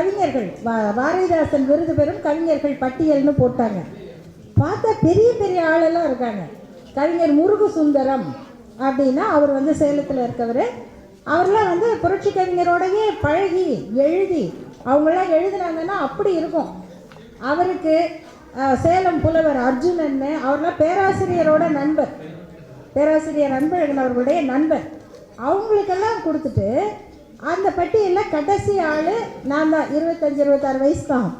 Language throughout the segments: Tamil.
கவிஞர்கள் வா- பாரதிதாசன் விருது பெறும் கவிஞர்கள் பட்டியல்னு போட்டாங்க. பார்த்தா பெரிய பெரிய ஆளெல்லாம் இருக்காங்க. கவிஞர் முருகு சுந்தரம் அப்படின்னா அவர் வந்து சேலத்தில் இருக்கவர். அவர்லாம் வந்து புரட்சி கவிஞரோடயே பழகி எழுதி அவங்களாம் எழுதுனாங்கன்னா அப்படி இருக்கும். அவருக்கு சேலம் புலவர் அர்ஜுனன்னு அவர்லாம் பேராசிரியரோட நண்பர். பேராசிரியர் அன்பழகன் அவர்களுடைய நண்பர். அவங்களுக்கெல்லாம் கொடுத்துட்டு அந்த பட்டியலில் கடைசி ஆள் நான் தான் இருபத்தஞ்சி இருபத்தாறு வயசு தான்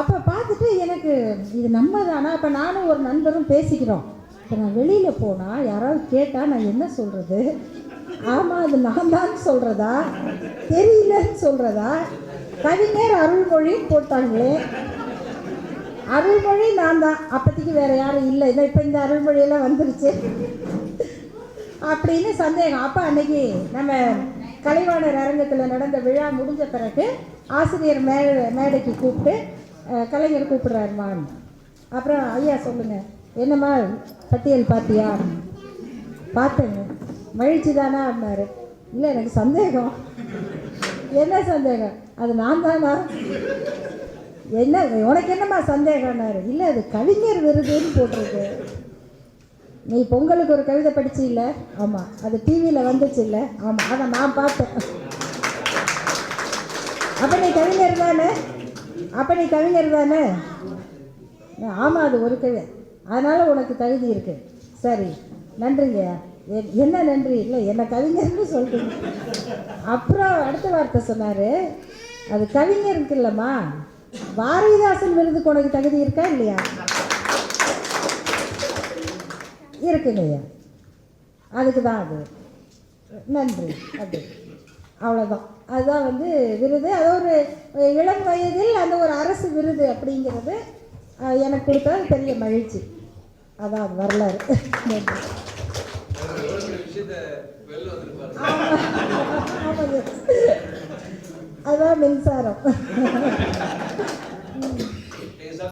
அப்போ பார்த்துட்டு எனக்கு இது நம்ம தானா அப்போ நானும் ஒரு நண்பரும் பேசிக்கிறோம். இப்போ நான் வெளியில் போனால் யாராவது கேட்டால் நான் என்ன சொல்கிறது ஆமாம் அது நான் தான் சொல்கிறதா தெரியலன்னு சொல்கிறதா கவிஞர் அருள்மொழின்னு போட்டாங்களே. அருள்மொழி நான் தான் அப்போதைக்கு வேறு யாரும் இல்லை. இதை இப்போ இந்த அருள்மொழியெல்லாம் வந்துருச்சு. அப்படின்னு சந்தேகம். அப்போ அன்னைக்கு நம்ம கலைவாணர் அரங்கத்தில் நடந்த விழா முடிஞ்ச பிறகு ஆசிரியர் மே மேடைக்கு கூப்பிட்டு கலைஞர் கூப்பிடுறாருமான் அப்புறம் ஐயா சொல்லுங்க என்னம்மா பட்டியல் பார்த்தியா பார்த்தேங்க மகிழ்ச்சி தானா? அப்படின்னாரு இல்லை எனக்கு சந்தேகம். என்ன சந்தேகம்? அது நான் தானா? என்ன உனக்கு என்னம்மா சந்தேகம்னாரு? இல்லை அது கவிஞர் விருதுன்னு போட்டிருக்கு. நீ பொங்கலுக்கு ஒரு கவிதை படிச்சு இல்லை ஆமாம் அது டிவியில் வந்துச்சு இல்லை ஆமாம் அதை நான் பார்த்தேன். அப்போ நீ கவிஞர் தானே? அப்போ நீ கவிஞர் தானே? ஆமாம் அது ஒரு கவிதை அதனால் உனக்கு தகுதி இருக்கு. சரி. நன்றிங்க. எ- என்ன நன்றி? இல்லை என்ன கவிஞர்னு சொல்லிட்டீங்க அப்புறம் அடுத்த வார்த்தை சொன்னார். அது கவிஞருக்கு இல்லைம்மா. பாரதிதாசன் விருதுக்கு உனக்கு தகுதி இருக்கா இல்லையா? இருக்கு இல்லையா அதுக்கு தான் அது. நன்றி. அப்படி அவ்வளோதான் அதுதான் வந்து விருது. அது ஒரு இளம் வயதில் அந்த ஒரு அரசு விருது அப்படிங்கிறது எனக்கு கொடுத்தா பெரிய மகிழ்ச்சி. அதான் அது வரலாறு. நன்றி அதான் மின்சாரம்.